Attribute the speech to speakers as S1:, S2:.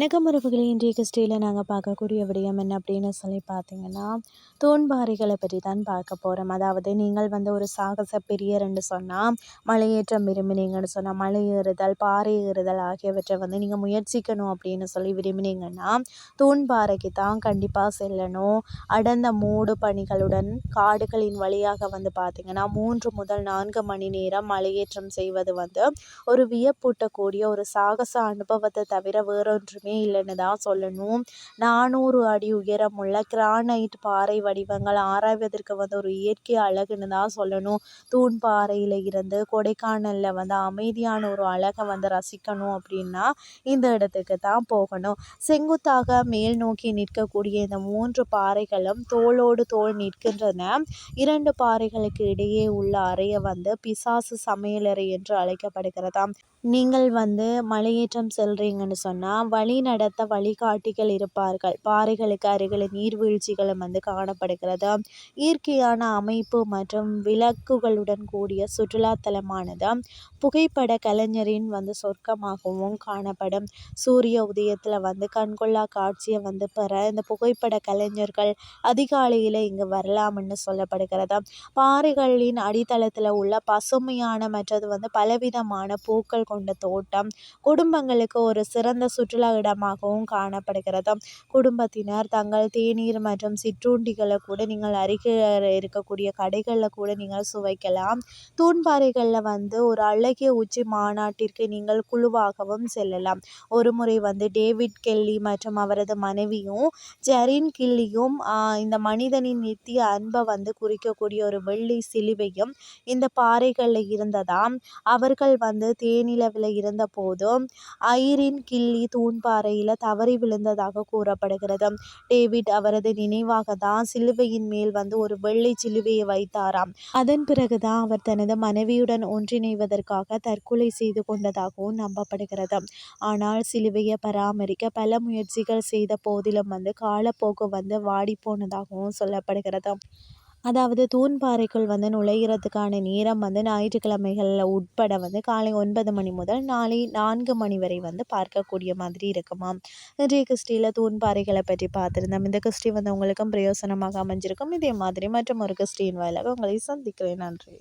S1: வணக்கம் உறவுகளை. இன்றைய கிறிஸ்டியில் நாங்கள் பார்க்கக்கூடிய விடயம் என்ன அப்படின்னு சொல்லி பார்த்தீங்கன்னா தூண்பாறைகளை பற்றி தான் பார்க்க போகிறோம் அதாவது நீங்கள் வந்து ஒரு சாகச பிரியர் சொன்னால் மலையேற்றம் விரும்பினீங்கன்னு சொன்னால் மலை ஏறுதல் பாறை ஏறுதல் ஆகியவற்றை வந்து நீங்கள் முயற்சிக்கணும் அப்படின்னு சொல்லி விரும்பினீங்கன்னா தூண்பாறைக்கு தான் கண்டிப்பாக செல்லணும். அடர்ந்த மூடு பணிகளுடன் காடுகளின் வழியாக வந்து பார்த்திங்கன்னா மூன்று முதல் நான்கு மணி நேரம் மலையேற்றம் செய்வது வந்து ஒரு வியப்பூட்டக்கூடிய ஒரு சாகச அனுபவத்தை தவிர வேறொன்றுமே இல்லைன்னு தான் சொல்லணும். நானூறு அடி உயரமுள்ள கிரானைட் பாறை வடிவங்கள் ஆராய்வதற்கு வந்து ஒரு இயற்கை அழகுன்னு தான் சொல்லணும். தூண் பாறையில் இருந்து கொடைக்கானலில் வந்து அமைதியான ஒரு அழகை வந்து ரசிக்கணும் அப்படின்னா இந்த இடத்துக்கு தான் போகணும். செங்குத்தாக மேல் நோக்கி நிற்கக்கூடிய இந்த மூன்று பாறைகளும் தோளோடு தோள் நிற்கின்றன. இரண்டு பாறைகளுக்கு இடையே உள்ள அறையை வந்து பிசாசு சமையலறை என்று அழைக்கப்படுகிறதாம். நீங்கள் வந்து மலையேற்றம் செல்றீங்கன்னு சொன்னால் வழி நடத்த வழிகாட்டிகள் இருப்பார்கள். பாறைகளுக்கு அருகில் நீர்வீழ்ச்சிகளும் வந்து காணப்படுகிறது. இயற்கையான அமைப்பு மற்றும் விளக்குகளுடன் கூடிய சுற்றுலாத்தலமானது புகைப்பட கலைஞரின் வந்து சொர்க்கமாகவும் காணப்படும். சூரிய உதயத்தில் வந்து கண்கொள்ளா காட்சியை வந்து பெற இந்த புகைப்பட கலைஞர்கள் அதிகாலையில் இங்கு வரலாம்னு சொல்லப்படுகிறது. பாறைகளின் அடித்தளத்தில் உள்ள பசுமையான மற்றது வந்து பலவிதமான பூக்கள் கொண்ட தோட்டம் குடும்பங்களுக்கு ஒரு சிறந்த சுற்றுலா இடமாகவும் காணப்படுகிறது. குடும்பத்தினர் தங்கள் தேநீர் மற்றும் சிற்றுண்டிகளை கூட நீங்கள் அருகில் இருக்கக்கூடிய கடைகளில் கூட நீங்கள் சுவைக்கலாம். தூண்பாறைகளில் வந்து ஒரு அழகிய உச்சி மாநாட்டிற்கு நீங்கள் குழுவாகவும் செல்லலாம். ஒரு முறை வந்து டேவிட் கெல்லி மற்றும் அவரது மனைவியும் ஜெரின் கில்லியும் இந்த மனிதனின் நித்திய அன்பை வந்து குறிக்கக்கூடிய ஒரு வெள்ளி சிலுவையும் இந்த பாறைகளில் இருந்ததாம். அவர்கள் வந்து தேனிலவில் இருந்தபோதும் ஐரின் கில்லி தூண்பாறையில் தவறி விழுந்ததாக கூறப்படுகிறது. டேவிட் அவரது நினைவாக தான் சிலுவையின் மேல் வந்து ஒரு வெள்ளை சிலுவையை வைத்தாராம். அதன் பிறகு தான் அவர் தனது மனைவியுடன் ஒன்றிணைவதற்காக தற்கொலை செய்து கொண்டதாகவும் நம்பப்படுகிறது. ஆனால் சிலுவையை பராமரிக்க பல முயற்சிகள் செய்த போதிலும் வந்து காலப்போக்கு வந்து வாடி போனதாகவும் சொல்லப்படுகிறது. அதாவது தூண்பாறைக்குள் வந்து நுழையிறதுக்கான நேரம் வந்து ஞாயிற்றுக்கிழமைகளில் உட்பட வந்து காலை ஒன்பது மணி முதல் நாளை நான்கு மணி வரை வந்து பார்க்கக்கூடிய மாதிரி இருக்குமாம். இன்றைய கிறிஸ்டியில் தூண்பாறைகளை பற்றி பார்த்துருந்தோம். இந்த கிறிஸ்டி வந்து உங்களுக்கும் பிரயோசனமாக அமைஞ்சிருக்கும். இதே மாதிரி மற்றும் ஒரு கிறிஸ்டியின் வாயிலாக உங்களை சந்திக்கிறேன். நன்றி.